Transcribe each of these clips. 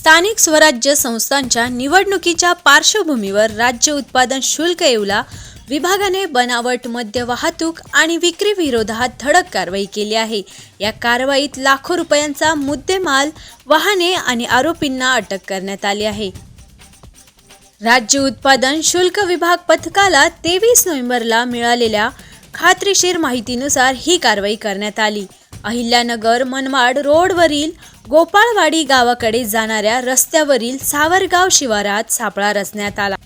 स्थानिक स्वराज्य संस्थांच्या निवडणुकीच्या पार्श्वभूमीवर राज्य उत्पादन शुल्क येवला विभागाने बनावट मद्य वाहतूक आणि विक्री विरोधात धडक कारवाई केली आहे. या कारवाईत लाखो रुपयांचा मुद्देमाल वाहने आणि आरोपींना अटक करण्यात आली आहे. राज्य उत्पादन शुल्क विभाग पथकाला तेवीस नोव्हेंबरला मिळालेल्या खात्रीशीर माहितीनुसार ही कारवाई करण्यात आली. अहिल्यानगर मनमाड रोडवरील गोपाळवाडी गावाकडे जाणाऱ्या रस्त्यावरील सावरगाव शिवारात सापळा रचण्यात आला.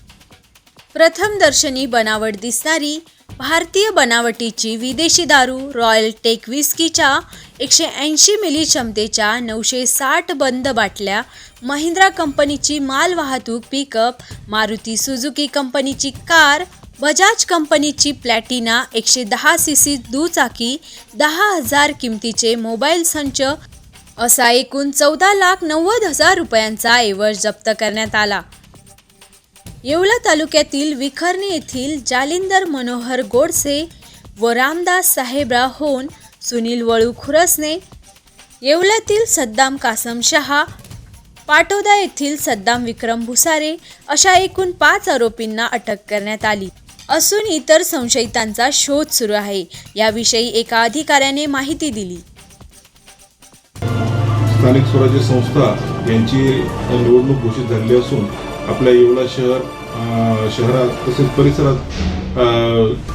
प्रथम दर्शनी बनावट दिसणारी भारतीय बनावटीची विदेशी दारू रॉयल टेक विस्कीच्या एकशे ऐंशी मिली क्षमतेच्या नऊशे साठ बंद बाटल्या महिंद्रा कंपनीची मालवाहतूक पिकअप मारुती सुझुकी कंपनीची कार बजाज कंपनीची प्लॅटिना एकशे दहा सी सी दुचाकी दहा हजार किमतीचे मोबाईल संच असा एकूण चौदा लाख नव्वद हजार रुपयांचा ऐवज जप्त करण्यात आला. येवला तालुक्यातील विखर्णी येथील जालिंदर मनोहर गोडसे व रामदास साहेबराव होन सुनील वळू खुरसने येवल्यातील सद्दाम कासम शहा पाटोदा येथील सद्दाम विक्रम भुसारे अशा एकूण पाच आरोपींना अटक करण्यात आली. असून इतर संशयितांचा शोध सुरू आहे. याविषयी एका अधिकाऱ्याने माहिती दिली. स्थानिक स्वराज्य संस्था यांची निवडणूक घोषित झालेली असून आपल्या येवला शहर शहरात तसेच परिसरात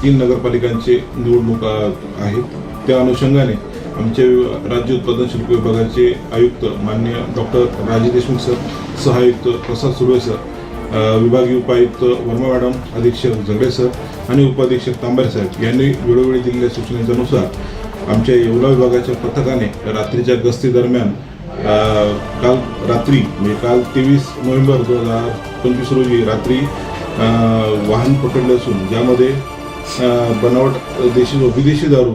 तीन नगरपालिकांचे निवडणूक आहेत. त्या अनुषंगाने आमचे राज्य उत्पादन शुल्क विभागाचे आयुक्त मान्य डॉक्टर राजे देशमुख सर सहआयुक्त प्रसाद सुर्वे सर विभागीय उपायुक्त वर्मा मॅडम अधीक्षक झगडे सर आणि उपाधीक्षक तांबरे साहेब यांनी वेळोवेळी दिलेल्या सूचनेच्यानुसार आमच्या येवला विभागाच्या पथकाने रात्रीच्या गस्ती दरम्यान काल रात्री म्हणजे काल तेवीस नोव्हेंबर दोन हजार पंचवीस रोजी रात्री वाहन पकडले असून ज्यामध्ये बनावट देशी व विदेशी दारू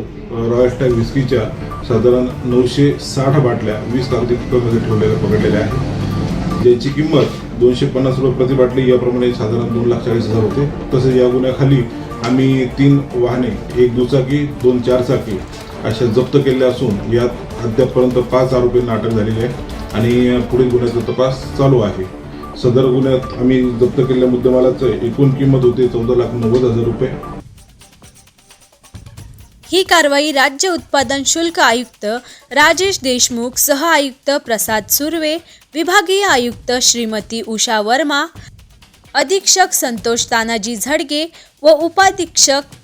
रॉयल स्टॅग विस्कीच्या साधारण नऊशे साठ बाटल्या वीस कागदी कुकरमध्ये ठेवलेल्या पकडलेल्या आहेत. ज्याची किंमत दोनशे पन्नास रुपये प्रति बाटली याप्रमाणे साधारण दोन लाख चाळीस हजार होते. तसेच या गुन्ह्याखाली आम्ही तीन वाहने एक दुचाकी दोन चारचाकी अशा जप्त केलेल्या असून यात अद्यापपर्यंत पाच आरोपींना अटक झालेली आहे आणि पुढील गुन्ह्याचा तपास चालू आहे. सदर गुन्ह्यात आम्ही जप्त केलेल्या मुद्देमालाचं एकूण किंमत होती चौदा लाख नव्वद हजार रुपये. ही कारवाई राज्य उत्पादन शुल्क आयुक्त राजेश देशमुख सह आयुक्त प्रसाद सुर्वे विभागीय आयुक्त श्रीमती उषा वर्मा अधीक्षक संतोष तानाजी झडगे व उपाधीक्षक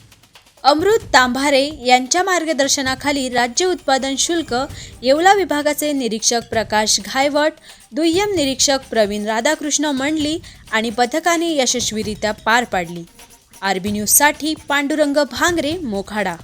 अमृत तांभारे यांच्या मार्गदर्शनाखाली राज्य उत्पादन शुल्क येवला विभागाचे निरीक्षक प्रकाश घायवट दुय्यम निरीक्षक प्रवीण राधाकृष्ण मंडली आणि पथकाने यशस्वीरित्या पार पाडली. आरबी न्यूजसाठी पांडुरंग भांगरे मोखाडा.